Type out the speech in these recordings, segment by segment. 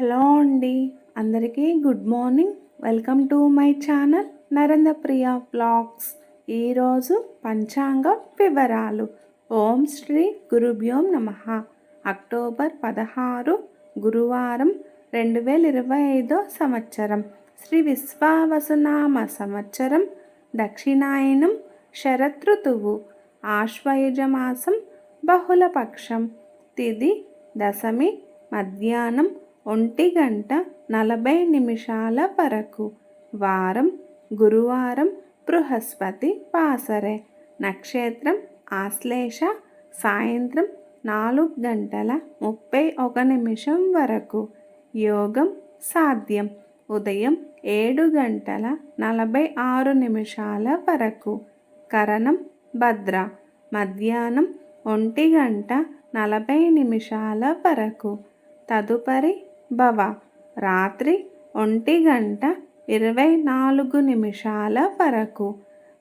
Hello అండి. అందరికీ good morning. Welcome to my channel Narendra Priya blogs. ఈరోజు పంచాంగ వివరాలు. ఓం శ్రీ గురుభ్యోం నమ. అక్టోబర్ పదహారు గురువారం రెండు వేల ఇరవై ఐదో సంవత్సరం. శ్రీ విశ్వావసునామ సంవత్సరం దక్షిణాయనం శరతృతువు ఆశ్వయుజమాసం బహుళపక్షం తిది దశమి మధ్యాహ్నం ఒంటి గంట నలభై నిమిషాల వరకు. వారం గురువారం బృహస్పతి పాసరే నక్షత్రం ఆశ్లేష సాయంత్రం నాలుగు గంటల ముప్పై ఒక నిమిషం వరకు. యోగం సాధ్యం. ఉదయం ఏడు గంటల నలభై ఆరు నిమిషాల వరకు. కరణం భద్ర. మధ్యాహ్నం ఒంటి గంట నలభై నిమిషాల వరకు. తదుపరి భవ రాత్రి ఒంటి గంట ఇరవై నాలుగు నిమిషాల వరకు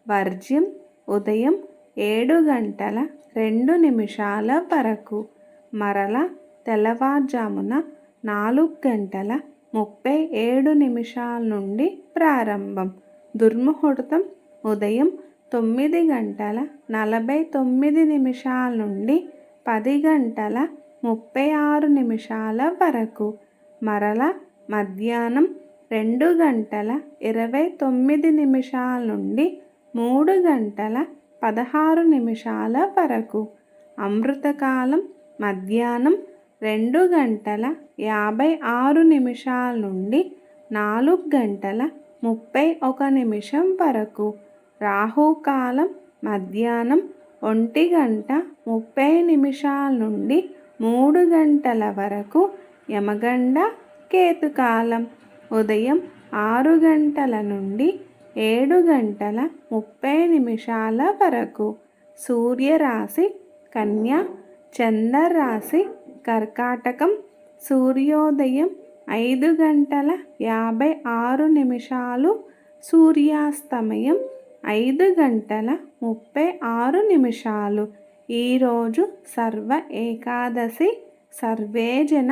వర్జ్యం ఉదయం ఏడు గంటల రెండు నిమిషాల వరకు మరల తెల్లవారుజామున నాలుగు గంటల ముప్పై ఏడు నిమిషాల నుండి ప్రారంభం. దుర్ముహూర్తం ఉదయం తొమ్మిది గంటల నలభై తొమ్మిది నిమిషాల నుండి పది గంటల ముప్పై ఆరు నిమిషాల వరకు మరల మధ్యాహ్నం రెండు గంటల ఇరవై తొమ్మిది నిమిషాల నుండి మూడు గంటల పదహారు నిమిషాల వరకు. అమృతకాలం మధ్యాహ్నం రెండు గంటల యాభై ఆరు నిమిషాల నుండి నాలుగు గంటల ముప్పై ఒక నిమిషం వరకు. రాహుకాలం మధ్యాహ్నం ఒంటి గంట ముప్పై నిమిషాల నుండి మూడు గంటల వరకు యమగండ కేతుకాలం. ఉదయం ఆరు గంటల నుండి ఏడు గంటల ముప్పై నిమిషాల వరకు సూర్యరాశి కన్య చంద్రరాశి కర్కాటకం. సూర్యోదయం ఐదు గంటల యాభై ఆరు నిమిషాలు సూర్యాస్తమయం ఐదు గంటల ముప్పై ఆరు నిమిషాలు. ఈరోజు సర్వ ఏకాదశి సర్వే జన